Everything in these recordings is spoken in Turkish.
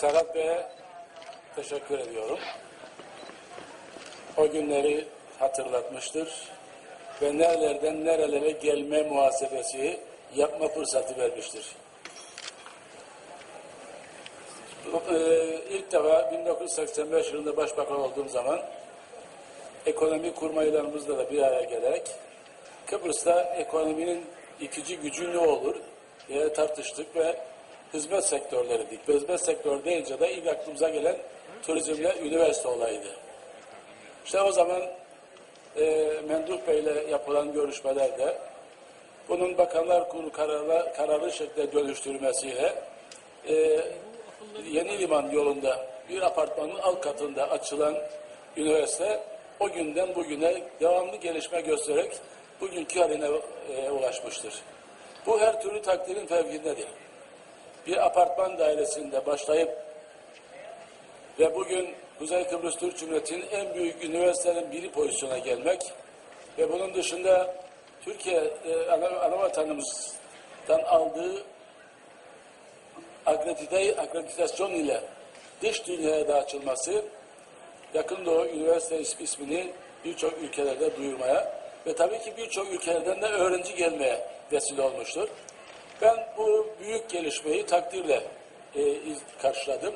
Serhat Bey'e teşekkür ediyorum. O günleri hatırlatmıştır ve nerelerden nerelere gelme muhasebesi yapma fırsatı vermiştir. Bu, e, ilk defa 1985 yılında başbakan olduğum zaman ekonomi kurmaylarımızla da bir araya gelerek Kıbrıs'ta ekonominin ikinci gücü ne olur diye tartıştık ve hizmet sektörleri dedik. Hizmet sektörü deyince de ilk aklımıza gelen turizmle üniversite olayıydı. İşte o zaman e, Menduh Bey'le yapılan görüşmelerde bunun Bakanlar Kurulu kararı, kararı şeklinde dönüştürmesiyle e, Yeni Liman yolunda bir apartmanın alt katında açılan üniversite o günden bugüne devamlı gelişme göstererek bugünkü haline e, ulaşmıştır. Bu her türlü takdirin fevkindedir. Bir apartman dairesinde başlayıp ve bugün Kuzey Kıbrıs Türk Cumhuriyeti'nin en büyük üniversitelerin biri pozisyona gelmek ve bunun dışında Türkiye e, aldığı akreditasyon ile dış dünyaya da açılması Yakın Doğu Üniversite ismini birçok ülkelerde duyurmaya ve tabii ki birçok ülkelerden de öğrenci gelmeye vesile olmuştur. Ben bu büyük gelişmeyi takdirle e, karşıladım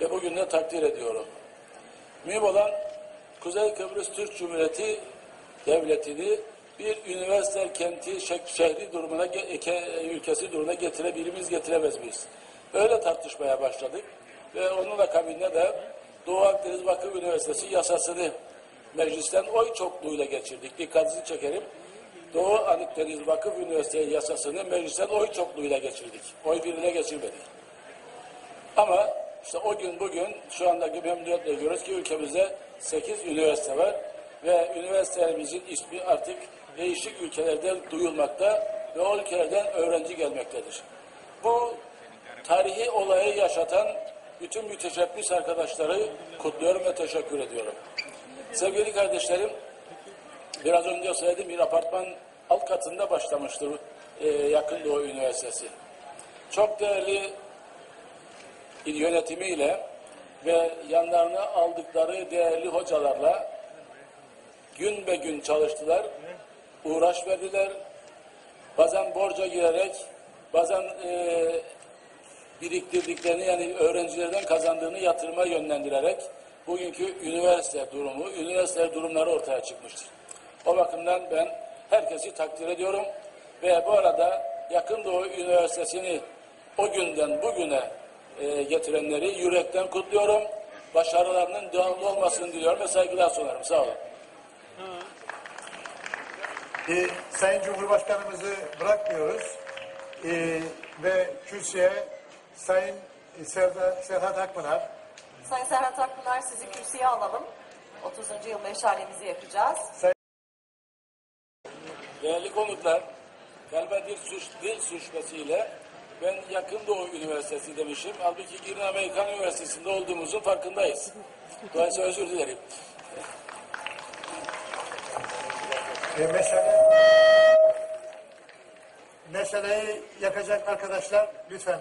ve bugün de takdir ediyorum. Mühim olan Kuzey Kıbrıs Türk Cumhuriyeti devletini bir üniversite kenti şehri durumuna ülkesi durumuna getirebilir miyiz getiremez miyiz? Öyle tartışmaya başladık ve onun akabinde de Doğu Akdeniz Vakıf Üniversitesi yasasını meclisten oy çokluğuyla geçirdik. Dikkatinizi çekerim. Doğu Akdeniz Vakıf Üniversitesi yasasını meclisten oy çokluğuyla geçirdik. Oy birine geçirmedik. Ama işte o gün bugün şu andaki memnuniyetle görüyoruz ki ülkemizde 8 üniversite var ve üniversitelerimizin ismi artık değişik ülkelerden duyulmakta ve o ülkelerden öğrenci gelmektedir. Bu tarihi olayı yaşatan bütün müteşebbis arkadaşları kutluyorum ve teşekkür ediyorum. Sevgili kardeşlerim, biraz önce söyledim bir apartman alt katında başlamıştır e, Yakın Doğu Üniversitesi. Çok değerli yönetimiyle ve yanlarına aldıkları değerli hocalarla gün be gün çalıştılar, uğraş verdiler. Bazen borca girerek, bazen e, biriktirdiklerini yani öğrencilerden kazandığını yatırıma yönlendirerek bugünkü üniversite durumu, üniversite durumları ortaya çıkmıştır. O bakımdan ben herkesi takdir ediyorum ve bu arada Yakın Doğu Üniversitesi'ni o günden bugüne e, getirenleri yürekten kutluyorum. Başarılarının devamlı olmasını diliyorum ve saygılar sunarım. Sağ olun. Ee, Sayın Cumhurbaşkanımızı bırakmıyoruz ee, ve kürsüye Sayın Serhat, Serhat Akpınar Sayın Serhat Akpınar sizi kürsüye alalım. 30. yıl meşalemizi yakacağız. Değerli konuklar, galiba dil, suç, dil suçmasıyla ben yakın Doğu Üniversitesi demişim. Halbuki Girin Amerikan Üniversitesi'nde olduğumuzun farkındayız. Dolayısıyla özür dilerim. e, meşale meşaleyi yakacak arkadaşlar lütfen.